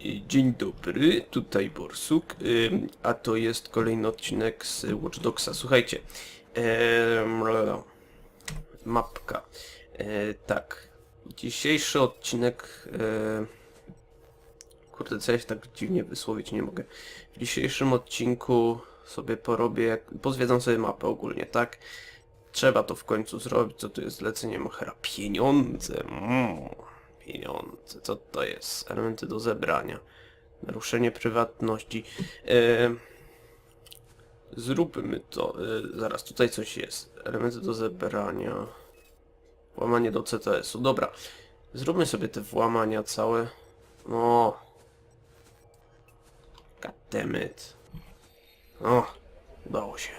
Dzień dobry, tutaj Borsuk, a to jest kolejny odcinek z Watch Dogsa. Słuchajcie, mapka. E, tak, dzisiejszy odcinek... E, kurde, co ja się tak dziwnie wysłowić nie mogę. W dzisiejszym odcinku sobie porobię, pozwiedzam sobie mapę ogólnie, tak? Trzeba to w końcu zrobić, co tu jest zlecenie Machera? Pieniądze, mm, pieniądze, co to jest? Elementy do zebrania. Naruszenie prywatności. E, zróbmy to. E, zaraz, tutaj coś jest. Elementy do zebrania. Włamanie do CTS-u. Dobra. Zróbmy sobie te włamania całe. No. Goddammit. O, udało się.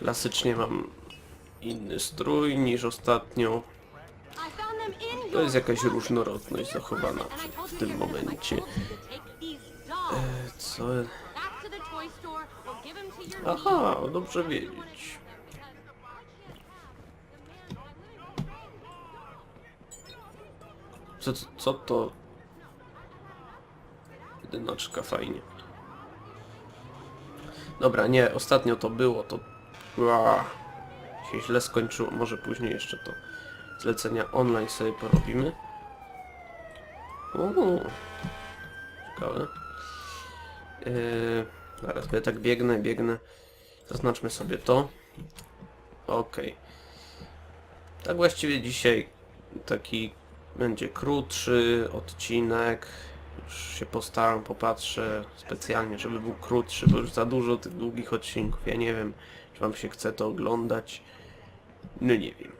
Klasycznie mam inny strój niż ostatnio. To jest jakaś różnorodność zachowana w tym momencie. E, co? Aha, dobrze wiedzieć. Co, co to? Jedynaczka, fajnie. Dobra, nie, ostatnio to było, to... Ua, się źle skończyło, może później jeszcze to zlecenia online sobie porobimy. Uuu, ciekawe. Yy, zaraz, bo ja tak biegnę, biegnę. Zaznaczmy sobie to. Okej. Tak właściwie dzisiaj taki będzie krótszy odcinek. Już się postaram, popatrzę specjalnie, żeby był krótszy, bo już za dużo tych długich odcinków. Ja nie wiem, czy wam się chce to oglądać. No nie wiem.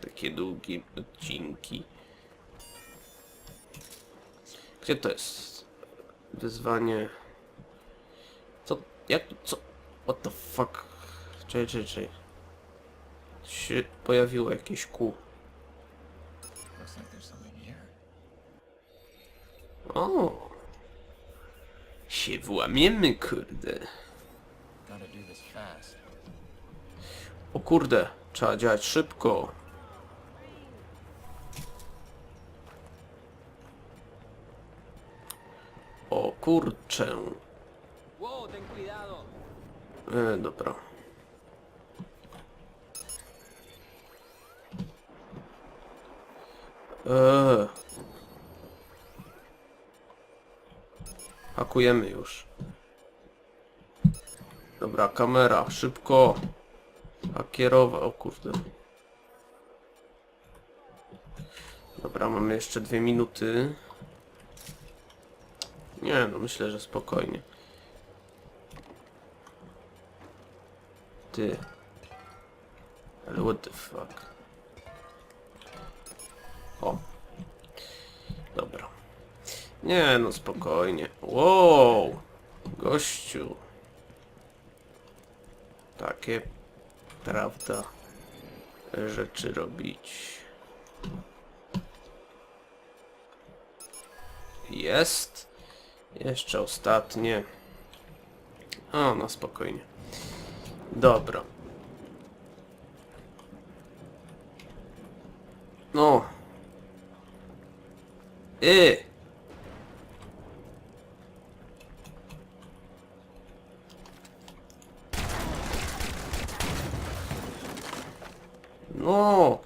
Takie długie odcinki. Gdzie to jest? Wyzwanie. Co? Jak? Co? What the fuck? Czekaj, czekaj, czekaj. Się pojawiło jakieś kół. O! Się włamiemy, kurde. O kurde, trzeba działać szybko. O kurczę. E, dobra. Eee. Hakujemy już. Dobra, kamera, szybko. A kierowa, o kurde. Dobra, mamy jeszcze dwie minuty. Nie, no myślę, że spokojnie. Ty. Ale what the fuck. O. Dobra. Nie, no spokojnie. Wow. Gościu. Takie, prawda, rzeczy robić. Jest. Jeszcze ostatnie. O, no spokojnie. Dobra. No. Y. No.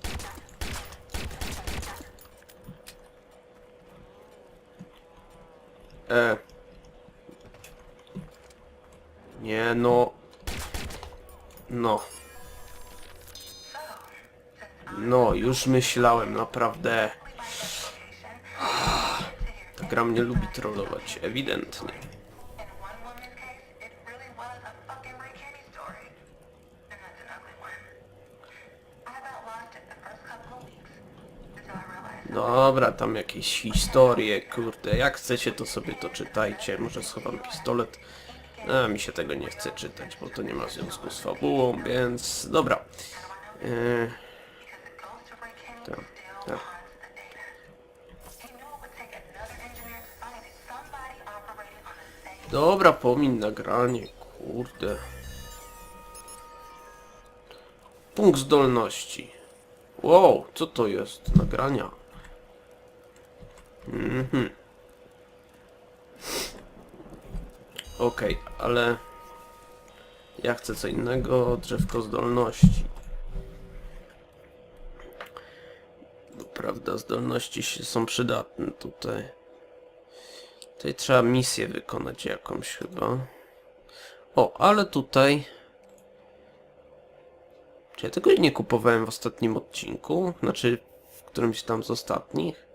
E. Nie no. No. No, już myślałem, naprawdę. Ta gra mnie lubi trollować, ewidentnie. Dobra, tam jakieś historie, kurde. Jak chcecie, to sobie to czytajcie. Może schowam pistolet. A mi się tego nie chce czytać, bo to nie ma związku z fabułą, więc dobra. Yy, Tak, tak. dobra, pomin nagranie, kurde. Punkt zdolności. Wow, co to jest? Nagrania. Mhm. Okej, ale ja chcę co innego, drzewko zdolności. Bo prawda, zdolności są przydatne tutaj. Tutaj trzeba misję wykonać jakąś chyba. O, ale tutaj... Czy ja tego nie kupowałem w ostatnim odcinku? Znaczy, w którymś tam z ostatnich?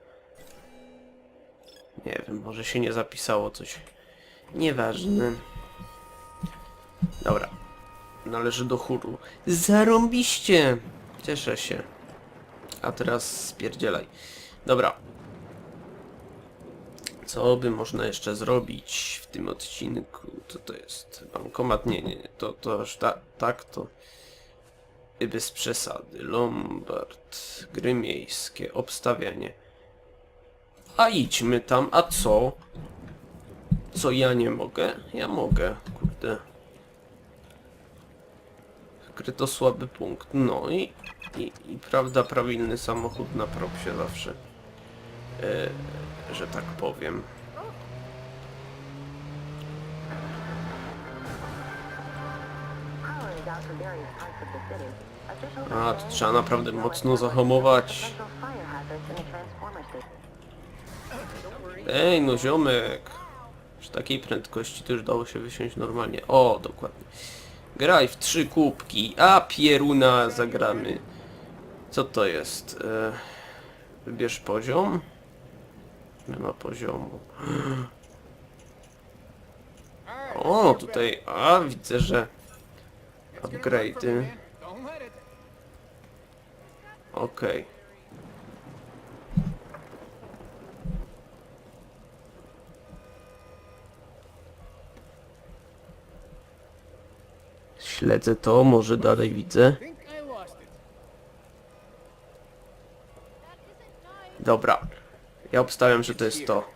Nie wiem, może się nie zapisało coś. Nieważne. Dobra. Należy do chóru. Zarąbiście! Cieszę się. A teraz spierdzielaj. Dobra. Co by można jeszcze zrobić w tym odcinku? Co to jest? Bankomat? Nie, nie, nie. To, to aż ta, tak, to... Bez przesady. Lombard. Gry miejskie. Obstawianie. A idźmy tam. A co? Co ja nie mogę? Ja mogę. Kurde. Wykryto słaby punkt. No i, i, i prawda, prawilny samochód na propsie zawsze. E, że tak powiem. A, to trzeba naprawdę mocno zahamować. Ej, no ziomek. Przy takiej prędkości to już dało się wysiąść normalnie. O, dokładnie. Graj w trzy kubki, a pieruna zagramy. Co to jest? E, wybierz poziom. Nie ma poziomu. O, tutaj, a widzę, że upgrade'y. Okej. Śledzę to, może dalej widzę. Dobra. Ja obstawiam, że to jest to.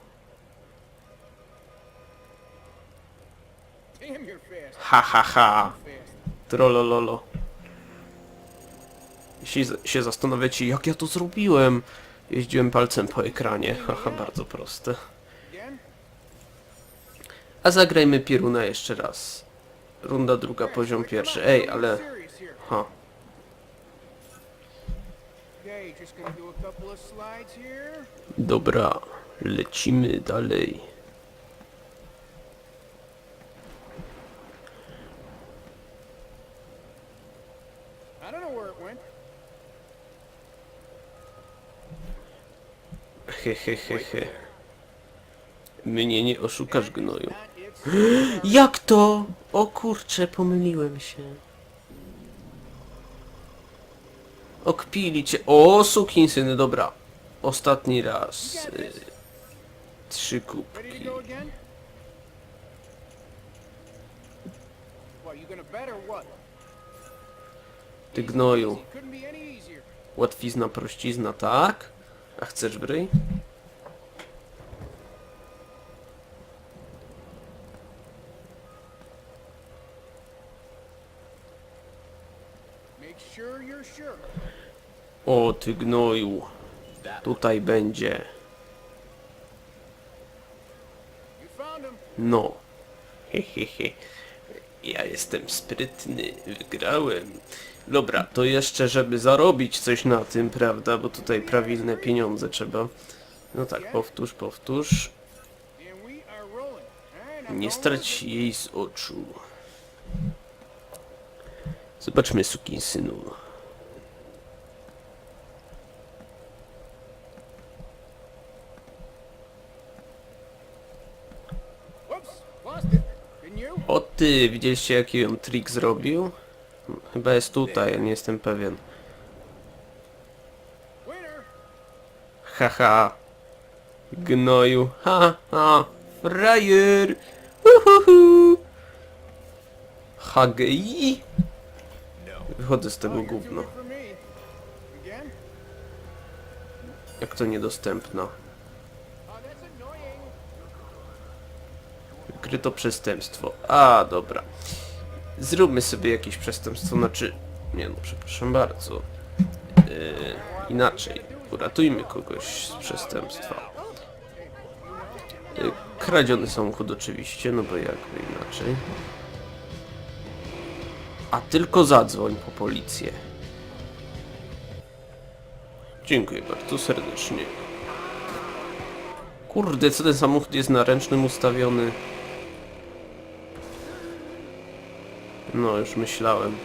Ha ha ha. Jeśli się zastanawiacie, jak ja to zrobiłem, jeździłem palcem po ekranie. Haha, bardzo proste. A zagrajmy Pieruna jeszcze raz. Runda druga, poziom pierwszy. Ej, ale... Ha. Dobra, lecimy dalej. Hehehehe. Mnie nie oszukasz, gnoju. Jak to? O kurcze, pomyliłem się. Okpili cię. O, sukinsyny, dobra. Ostatni raz. Y, trzy kubki. Ty gnoju. Łatwizna, prościzna, tak? A chcesz w O, ty gnoju. Tutaj będzie. No. Hehehe. Ja jestem sprytny. Wygrałem. Dobra, to jeszcze, żeby zarobić coś na tym, prawda? Bo tutaj prawilne pieniądze trzeba. No tak, powtórz, powtórz. Nie strać jej z oczu. Zobaczmy, sukinsynu. Whoops, ty, widzieliście jaki on trik zrobił? Chyba jest tutaj, ja nie jestem pewien. Haha. Gnoju. Ha, ha. Frajer. Uhuhu. HGI. Wychodzę z tego. Again? Jak to niedostępna. Wykryto przestępstwo. A, dobra. Zróbmy sobie jakieś przestępstwo, znaczy... Nie no, przepraszam bardzo. Yy... Inaczej, uratujmy kogoś z przestępstwa. Y, Kradziony samochód oczywiście, no bo jakby inaczej. A tylko zadzwoń po policję. Dziękuję bardzo serdecznie. Kurde, co ten samochód jest na ręcznym ustawiony? No, już myślałem.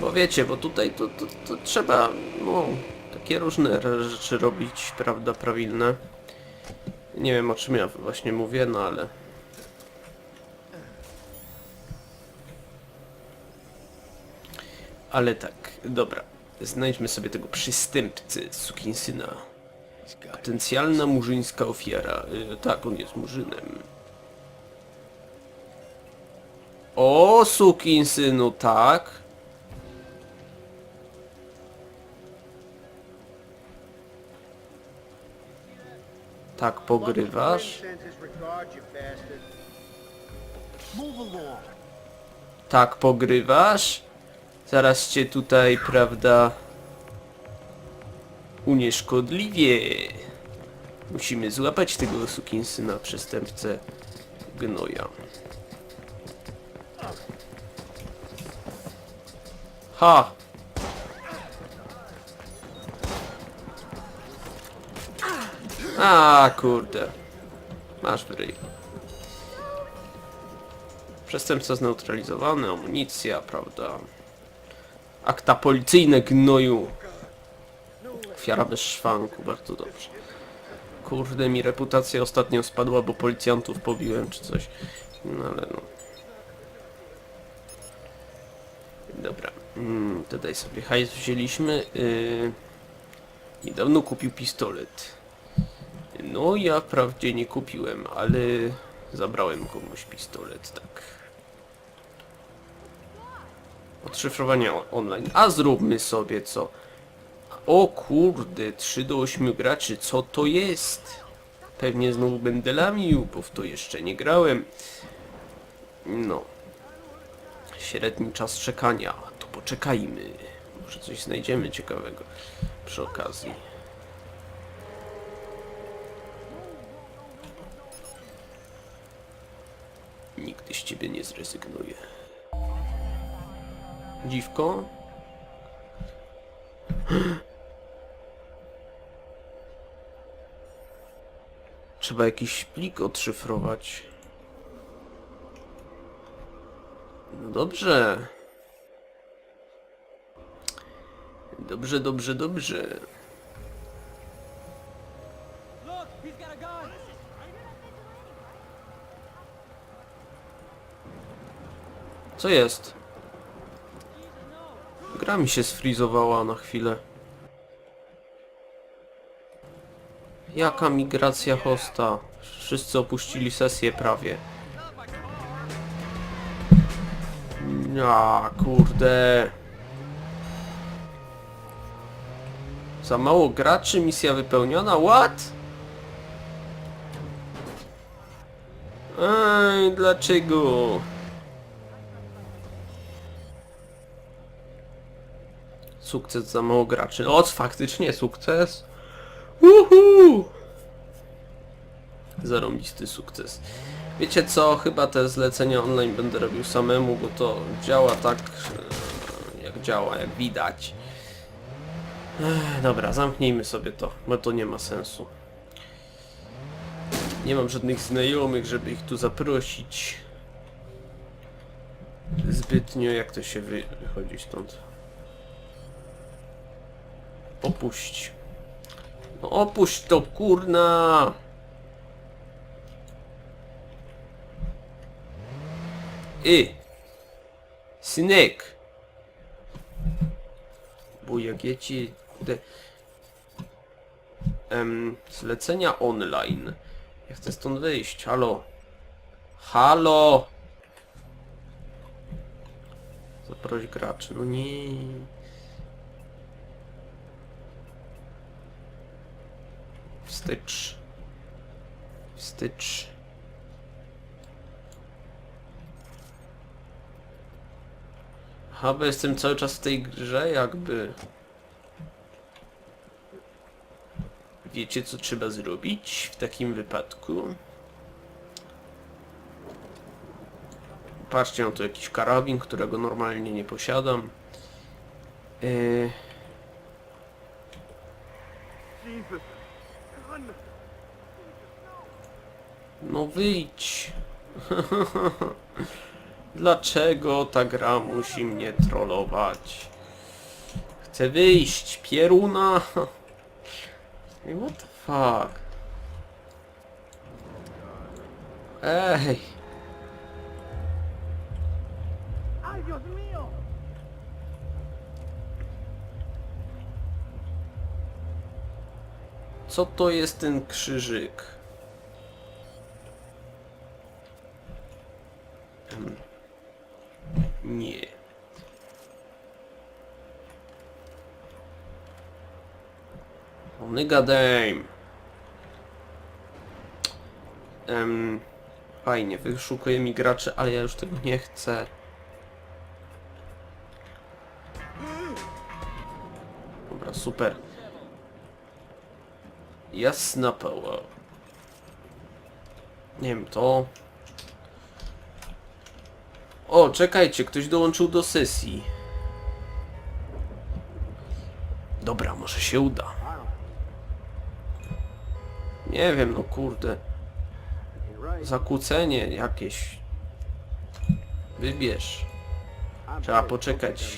Bo wiecie, bo tutaj to, to, to trzeba, no, takie różne rzeczy robić, prawda, prawilne. Nie wiem o czym ja właśnie mówię, no ale... Ale tak, dobra. Znajdźmy sobie tego przystępcy, sukinsyna. Potencjalna murzyńska ofiara. Y, tak, on jest murzynem. O, sukinsynu, tak. Tak pogrywasz? Tak pogrywasz? Zaraz cię tutaj, prawda, unieszkodliwie. Musimy złapać tego sukinsyna przestępcę gnoja. Ha! A kurde. Masz ryj. Przestępca zneutralizowany, amunicja, prawda? Akta policyjne gnoju. Ofiara bez szwanku, bardzo dobrze. Kurde, mi reputacja ostatnio spadła, bo policjantów pobiłem czy coś. No ale no. Dobra. Mm, tutaj sobie hajs wzięliśmy. Yy... Niedawno kupił pistolet. No ja wprawdzie nie kupiłem, ale zabrałem komuś pistolet, tak. Odszyfrowanie online. A zróbmy sobie co? O kurde, 3 do 8 graczy, co to jest? Pewnie znowu będę lamił, bo w to jeszcze nie grałem. No. Średni czas czekania. To poczekajmy. Może coś znajdziemy ciekawego przy okazji. Nigdy z ciebie nie zrezygnuję. Dziwko? Trzeba jakiś plik odszyfrować. No dobrze. Dobrze, dobrze, dobrze. Co jest? Gra mi się sfrizowała na chwilę. Jaka migracja hosta? Wszyscy opuścili sesję prawie. Ja, kurde. Za mało graczy, misja wypełniona? What? Ej, dlaczego? Sukces za mało graczy. O, faktycznie sukces. Uhu! Zarąbisty sukces. Wiecie co, chyba te zlecenia online będę robił samemu, bo to działa tak e, jak działa, jak widać. Ech, dobra, zamknijmy sobie to, bo to nie ma sensu. Nie mam żadnych znajomych, żeby ich tu zaprosić. Zbytnio, jak to się wy wychodzi stąd. Opuść. No opuść to, kurna! I! Synek! Bo jak ja ci... Kurde... Zlecenia online. Ja chcę stąd wyjść, halo. Halo! Zaproś graczy, no nie. Wstycz. Wstycz. Aha, bo jestem cały czas w tej grze jakby. Wiecie, co trzeba zrobić w takim wypadku? Patrzcie, mam tu jakiś karabin, którego normalnie nie posiadam. Yy... No wyjdź. Dlaczego ta gra musi mnie trollować? Chcę wyjść, pieruna. What the fuck? Ej. Co to jest ten krzyżyk? Em, Nie. Onyga dame. Em, fajnie, wyszukuje mi graczy, ale ja już tego nie chcę. Dobra, super. Jasna pała. Nie wiem, to... O, czekajcie, ktoś dołączył do sesji. Dobra, może się uda. Nie wiem, no kurde. Zakłócenie jakieś. Wybierz. Trzeba poczekać.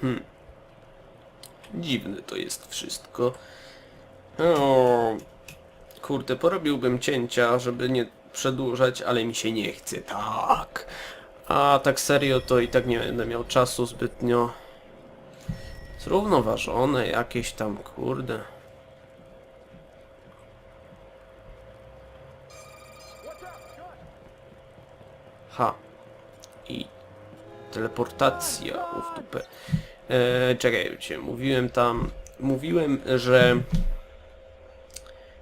Hmm. Dziwne to jest wszystko. O, kurde, porobiłbym cięcia, żeby nie przedłużać, ale mi się nie chce. Tak. A tak serio to i tak nie będę miał czasu zbytnio. Zrównoważone jakieś tam, kurde. Ha. I teleportacja, uf dupę. E, czekajcie, mówiłem tam, mówiłem, że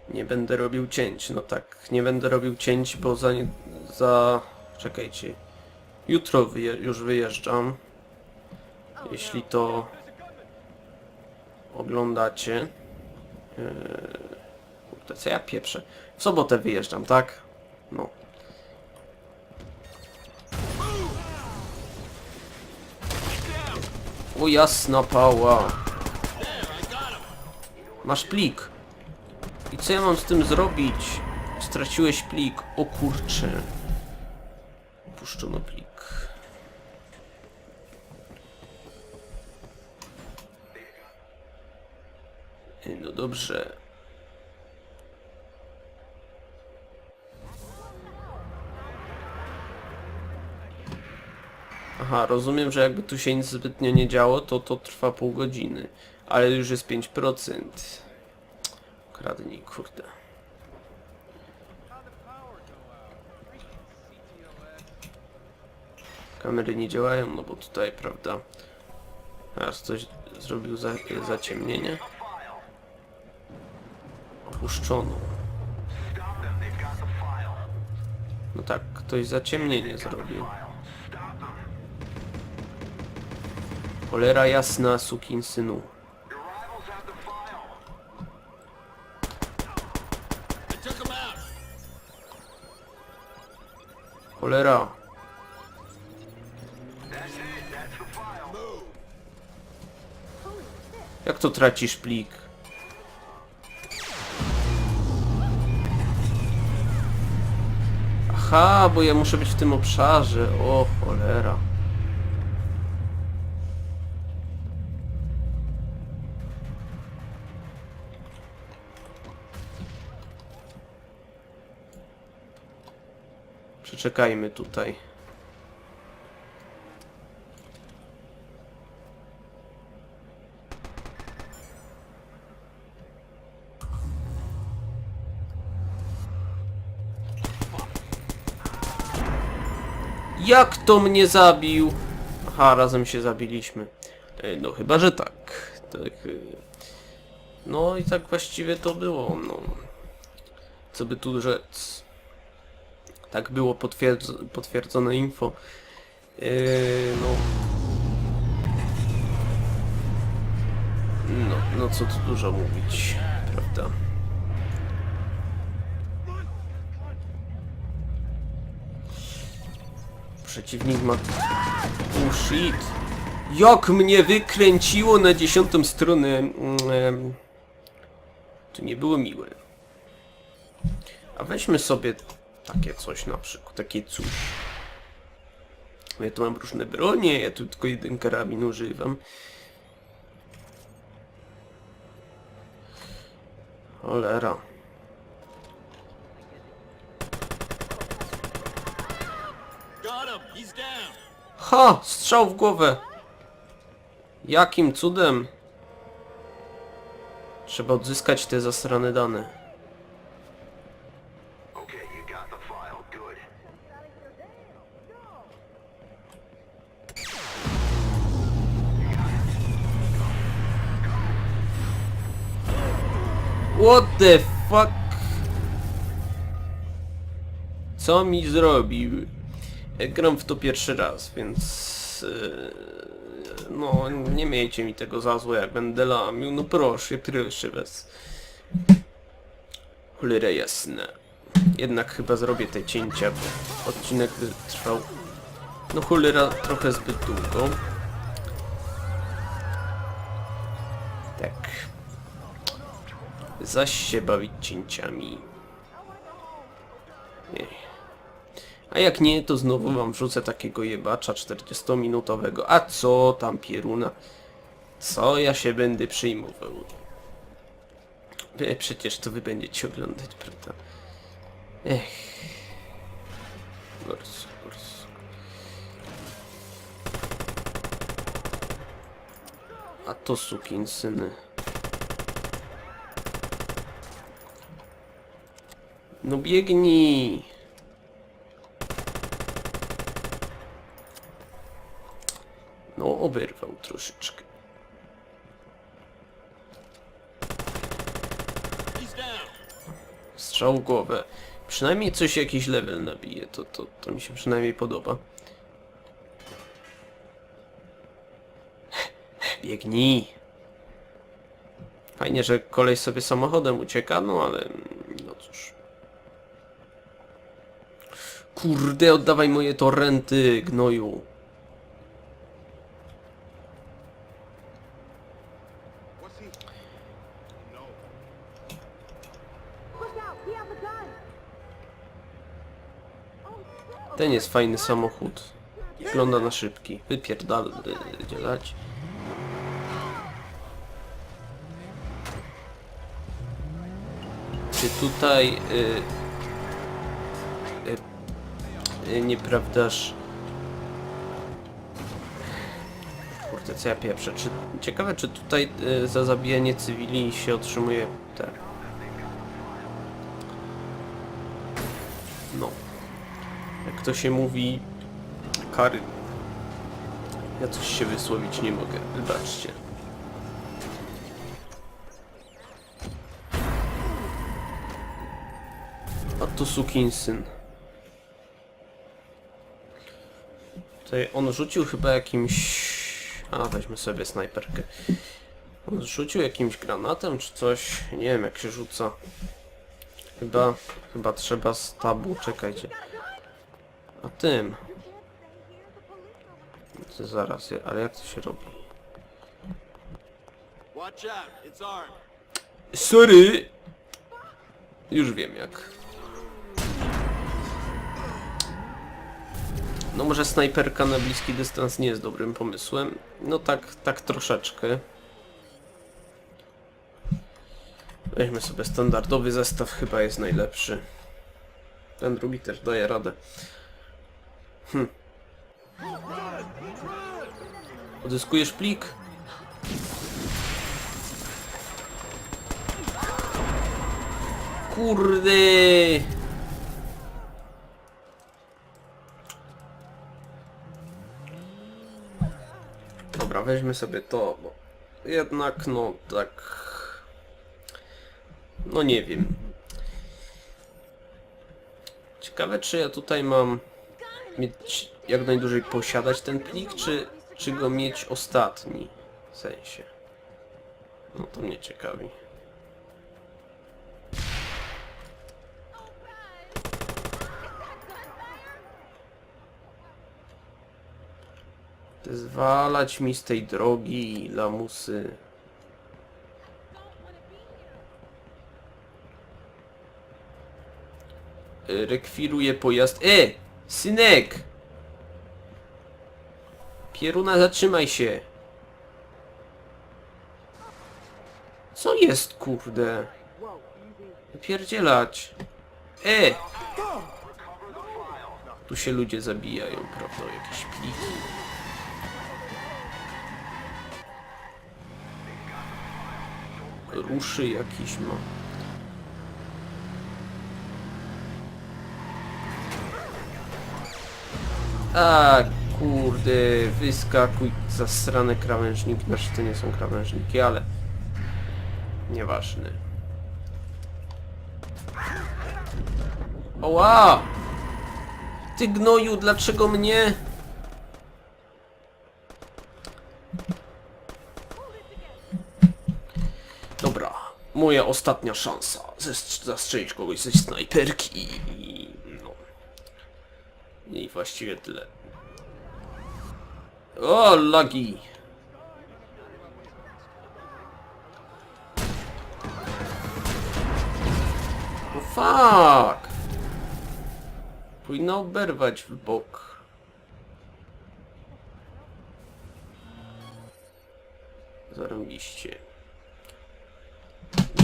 nie będę robił cięć. No tak, nie będę robił cięć, bo za, nie, za czekajcie. Jutro wyje, już wyjeżdżam. Jeśli to oglądacie. Eee, kurde, co ja pieprzę. W sobotę wyjeżdżam, tak? No. O jasna pała. Masz plik. I co ja mam z tym zrobić? Straciłeś plik. O kurcze. Puszczono plik. Ej, No dobrze. Aha, rozumiem, że jakby tu się nic zbytnio nie działo, to to trwa pół godziny. Ale już jest 5%. Kradnij, kurde. Kamery nie działają, no bo tutaj, prawda? Teraz ktoś zrobił za, zaciemnienie. Opuszczono. No tak, ktoś zaciemnienie zrobił. Cholera jasna, sukin synu. Cholera. Jak to tracisz plik? Aha, bo ja muszę być w tym obszarze. O cholera. Przeczekajmy tutaj. Jak to mnie zabił? Aha, razem się zabiliśmy. E, No chyba, że tak. tak. e, No i tak właściwie to było, no. Co by tu rzec. Tak było potwierdz potwierdzone info. Yy, no. No co tu dużo mówić, prawda? Przeciwnik ma... Oh shit! Jak mnie wykręciło na dziesiątą stronę! Mm, To nie było miłe. A weźmy sobie takie coś na przykład, takie coś. Ja tu mam różne bronie, ja tu tylko jeden karabin używam. Cholera. Ha! Strzał w głowę! Jakim cudem? Trzeba odzyskać te zasrane dane. What the fuck? Co mi zrobił? Gram w to pierwszy raz, więc... e, No, nie miejcie mi tego za złe, jak będę lamił. No proszę, proszę was. Cholera jasna. Jednak chyba zrobię te cięcia, bo odcinek by trwał... No cholera, trochę zbyt długo. Tak. Zaś się bawić cięciami. A jak nie, to znowu wam wrzucę takiego jebacza 40-minutowego. A co tam pieruna? Co ja się będę przyjmował? Przecież to wy będziecie oglądać, prawda? Ech. Gorsu, gorsu. A to sukinsyny. No biegnij! No oberwał troszeczkę. Strzał głowę. Przynajmniej coś jakiś level nabije, to, to, to mi się przynajmniej podoba. Biegnij! Fajnie, że kolej sobie samochodem ucieka, no ale no cóż. Kurde, oddawaj moje torrenty, gnoju. Ten jest fajny samochód. Wygląda na szybki. Wypierdal, dzielać. Czy tutaj... Y, y, y, nieprawdaż... Kurde, co ja pieprzę. Czy, ciekawe, czy tutaj za zabijanie cywili się otrzymuje te... No. Jak to się mówi... Kary. Ja coś się wysłowić nie mogę. Wybaczcie. A to sukinsyn. Tutaj on rzucił chyba jakimś... A, weźmy sobie snajperkę. On rzucił jakimś granatem czy coś. Nie wiem jak się rzuca. Chyba... Chyba trzeba z tabu. Czekajcie. A tym. To zaraz, ale jak to się robi? Sorry! Już wiem jak. No może snajperka na bliski dystans nie jest dobrym pomysłem. No tak, tak troszeczkę. Weźmy sobie standardowy zestaw, chyba jest najlepszy. Ten drugi też daje radę. Hm. Odzyskujesz plik? Kurde! Dobra, weźmy sobie to, bo jednak no tak... No nie wiem. Ciekawe czy ja tutaj mam mieć jak najdłużej posiadać ten plik, czy, czy go mieć ostatni w sensie. No to mnie ciekawi. Zwalać mi z tej drogi, lamusy. Rekwiruje pojazd. E! Synek! Pieruna, zatrzymaj się! Co jest, kurde? Pierdzielać. E! Tu się ludzie zabijają, prawda? Jakieś pliki. Ruszy jakiś ma. A kurde, wyskakuj zasrane krawężniki. Znaczy to nie są krawężniki, ale nieważne. Oła! Ty gnoju, dlaczego mnie? Dobra, moja ostatnia szansa. Zastrzelić kogoś ze snajperki. I właściwie tyle. O, lagi! O fuck! Powinno oberwać w bok. Zarobiście.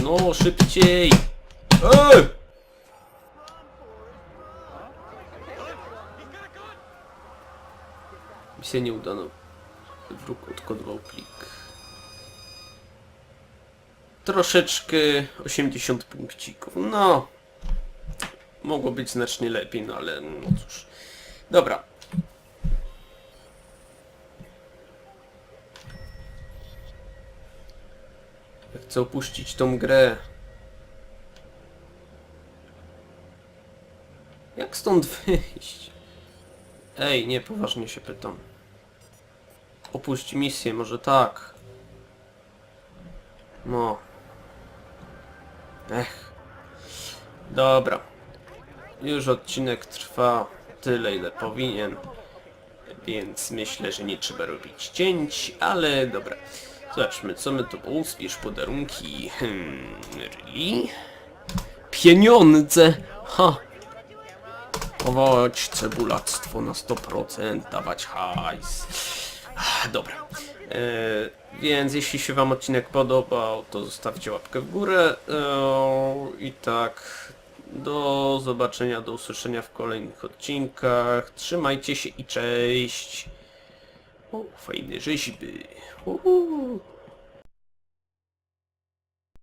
No, szybciej! Ej! Mi się nie udano. Wróg odkodował plik. Troszeczkę 80 punkcików. No. Mogło być znacznie lepiej, no ale no cóż. Dobra. Chcę opuścić tą grę. Jak stąd wyjść? Ej, nie, poważnie się pytam. Opuść misję, może tak. No. Ech. Dobra. Już odcinek trwa tyle, ile powinien. Więc myślę, że nie trzeba robić cięć, ale dobra. Zobaczmy, co my tu... Zbierz podarunki. Hmm, really? Pieniądze! Ha! Chować cebulactwo na 100%, dawać hajs. Dobra. E, więc jeśli się Wam odcinek podobał, to zostawcie łapkę w górę. E, I tak, do zobaczenia, do usłyszenia w kolejnych odcinkach. Trzymajcie się i cześć. O, fajne rzeźby.